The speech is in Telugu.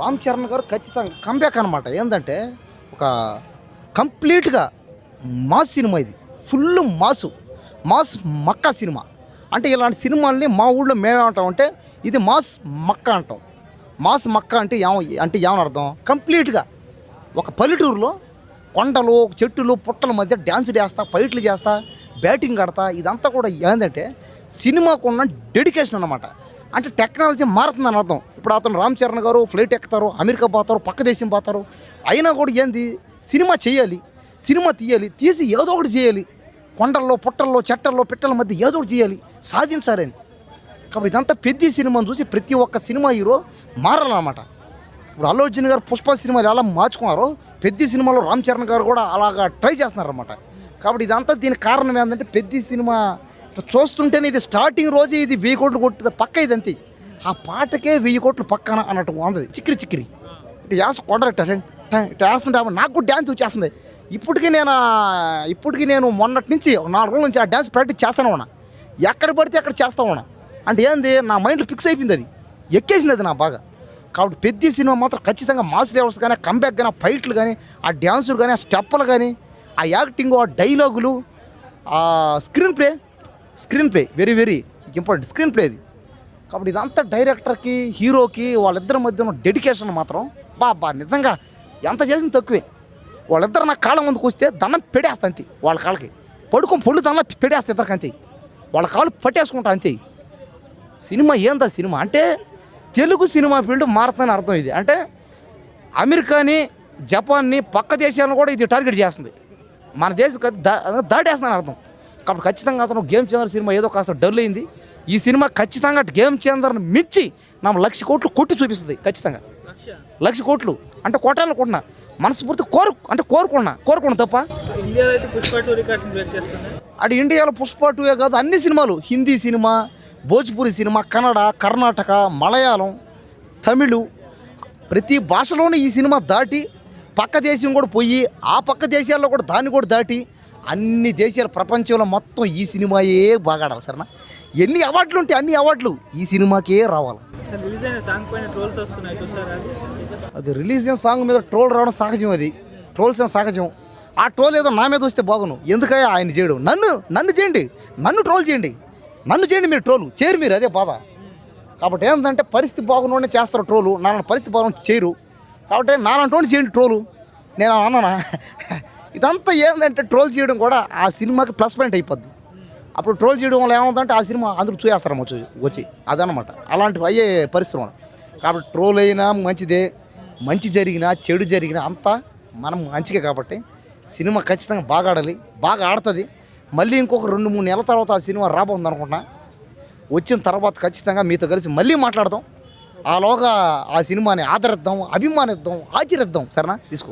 రామ్ చరణ్ గారు ఖచ్చితంగా కంబ్యాక్ అనమాట ఏంటంటే ఒక కంప్లీట్గా మాస్ సినిమా ఇది. Full mass. మాస్ మక్క సినిమా. అంటే ఇలాంటి సినిమాల్ని మా ఊళ్ళో మేమేమంటామంటే ఇది మాస్ మక్క అంటాం. మాస్ మక్క అంటే ఏమ అంటే ఏమని అర్థం? కంప్లీట్గా ఒక పల్లెటూరులో కొండలు చెట్టులు పుట్టల మధ్య డ్యాన్స్ చేస్తా ఫైట్లు చేస్తా బ్యాటింగ్ ఆడతా ఇదంతా కూడా ఏంటంటే సినిమాకు ఉన్న డెడికేషన్ అన్నమాట. అంటే టెక్నాలజీ మారుతుందని అర్థం. ఇప్పుడు అతను రామ్ చరణ్ గారు ఫ్లైట్ ఎక్కుతారు అమెరికా పోతారు పక్క దేశం పోతారు. అయినా కూడా ఏంది? సినిమా చేయాలి సినిమా తీయాలి తీసి ఏదో ఒకటి చేయాలి. కొండల్లో పుట్టల్లో చెట్టల్లో పిట్టల మధ్య ఏదో ఒకటి చేయాలి. సాధించాలని. కాబట్టి ఇదంతా పెద్ద సినిమాను చూసి ప్రతి ఒక్క సినిమా హీరో మారాలన్నమాట. ఇప్పుడు అల్లు అర్జున్ గారు పుష్ప సినిమాలు ఎలా మార్చుకున్నారో పెద్ద సినిమాలో రామ్ చరణ్ గారు కూడా అలాగా ట్రై చేస్తున్నారన్నమాట. కాబట్టి ఇదంతా దీనికి కారణం ఏంటంటే పెద్ద సినిమా చూస్తుంటేనే ఇది స్టార్టింగ్ రోజు ఇది వెయ్యి కోట్లు కొట్టింది పక్క ఇది అంతే ఆ పాటకే వెయ్యి కోట్లు పక్కన అన్నట్టు ఉంది చిక్కిరి చిక్కిరి. ఇటు వేస్త కొడరట ఇటు వేస్తుంటే నాకు కూడా డ్యాన్స్ వచ్చేస్తుంది. ఇప్పటికీ నేను ఇప్పటికీ నేను మొన్నటి నుంచి నాలుగు రోజుల నుంచి ఆ డ్యాన్స్ ప్రాక్టీస్ చేస్తాను ఉన్నా ఎక్కడ పడితే అక్కడ చేస్తా ఉన్నా అంటే ఏంది నా మైండ్లో ఫిక్స్ అయిపోయింది అది. ఎక్కేసింది అది నా బాగా. కాబట్టి పెద్ద సినిమా మాత్రం ఖచ్చితంగా మాస్ లెవెల్స్ కానీ కంబ్యాక్ కానీ ఆ ఫైట్లు కానీ ఆ డ్యాన్సులు కానీ ఆ స్టెప్పులు కానీ ఆ యాక్టింగ్ ఆ డైలాగులు ఆ screenplay screenplay very very important screenplay ఇది. కాబట్టి ఇదంతా డైరెక్టర్కి హీరోకి వాళ్ళిద్దరి మధ్య ఉన్న డెడికేషన్ మాత్రం బాబా నిజంగా ఎంత చేసిన తక్కువే. వాళ్ళిద్దరు నా కాళ్ళ ముందుకు వస్తే దండం పెడేస్తా అంతే వాళ్ళ కాళ్ళకి. పడుకొని పొళ్ళు దండం పెడేస్తా ఇద్దరికి అంతే. వాళ్ళ కాళ్ళు పట్టేసుకుంటా అంతే. సినిమా ఏందా సినిమా? అంటే తెలుగు సినిమా ఫీల్డ్ మారుతుందని అర్థం ఇది. అంటే అమెరికాని జపాన్ని పక్క దేశాలను కూడా ఇది టార్గెట్ చేస్తుంది. మన దేశం దాటేస్తుందని అర్థం. కాబట్టి ఖచ్చితంగా అతను గేమ్ చేంజర్ సినిమా ఏదో కాస్త డల్ అయింది. ఈ సినిమా ఖచ్చితంగా గేమ్ చేంజర్ని మించి నా లక్ష కోట్లు కొట్టి చూపిస్తుంది ఖచ్చితంగా. లక్ష? కోట్లు. అంటే కొట్టాలనుకుంటున్నా మనస్ఫూర్తి కోరు అంటే కోరుకున్నా కోరుకున్నా తప్ప. అటు ఇండియాలో పుష్ప టూయే కాదు అన్ని సినిమాలు. Hindi cinema Bhojpuri cinema Kannada Karnataka Malayalam Tamil. ప్రతి భాషలోనూ ఈ సినిమా దాటి పక్క దేశం కూడా పోయి ఆ పక్క దేశాల్లో కూడా దాన్ని కూడా దాటి అన్ని దేశాల ప్రపంచంలో మొత్తం ఈ సినిమాయే బాగా ఆడాలి సరేనా? ఎన్ని అవార్డులు ఉంటాయి అన్ని అవార్డులు ఈ సినిమాకే రావాలి. అది రిలీజ్ అయిన సాంగ్ మీద ట్రోల్ రావడం సహజం అది. ట్రోల్స్ అయిన సహజం. ఆ ట్రోల్ ఏదో నా మీద వస్తే బాగును. ఎందుకయ్యా ఆయన చేయడం? నన్ను నన్ను చేయండి. నన్ను ట్రోల్ చేయండి. నన్ను చేయండి మీరు ట్రోల్. చేయరు మీరు అదే బాధ. కాబట్టి ఏంటంటే పరిస్థితి బాగున్నోనే చేస్తారు ట్రోలు. నాన్న పరిస్థితి బాగున్న చేయరు. కాబట్టి నాలంటోని చేయండి ట్రోలు. నేను అన్నానా? ఇదంతా ఏంటంటే ట్రోల్ చేయడం కూడా ఆ సినిమాకి ప్లస్ పాయింట్ అయిపోద్ది. అప్పుడు ట్రోల్ చేయడం వల్ల ఏమవుతుందంటే ఆ సినిమా అందరూ చూసేస్తారు వచ్చి వచ్చి. అదనమాట అలాంటివి అయ్యే పరిశ్రమ. కాబట్టి ట్రోల్ అయినా మంచిదే. మంచి జరిగినా చెడు జరిగినా అంతా మనం మంచిగా కాబట్టి సినిమా ఖచ్చితంగా బాగా ఆడాలి. బాగా ఆడుతుంది. మళ్ళీ ఇంకొక రెండు మూడు నెలల తర్వాత ఆ సినిమా రాబోతుంది అనుకుంటున్నా. వచ్చిన తర్వాత ఖచ్చితంగా మీతో కలిసి మళ్ళీ మాట్లాడదాం. ఆలోగా ఆ సినిమాని ఆదరిద్దాం అభిమానిద్దాం ఆచరిద్దాం. సరేనా? తీసుకో.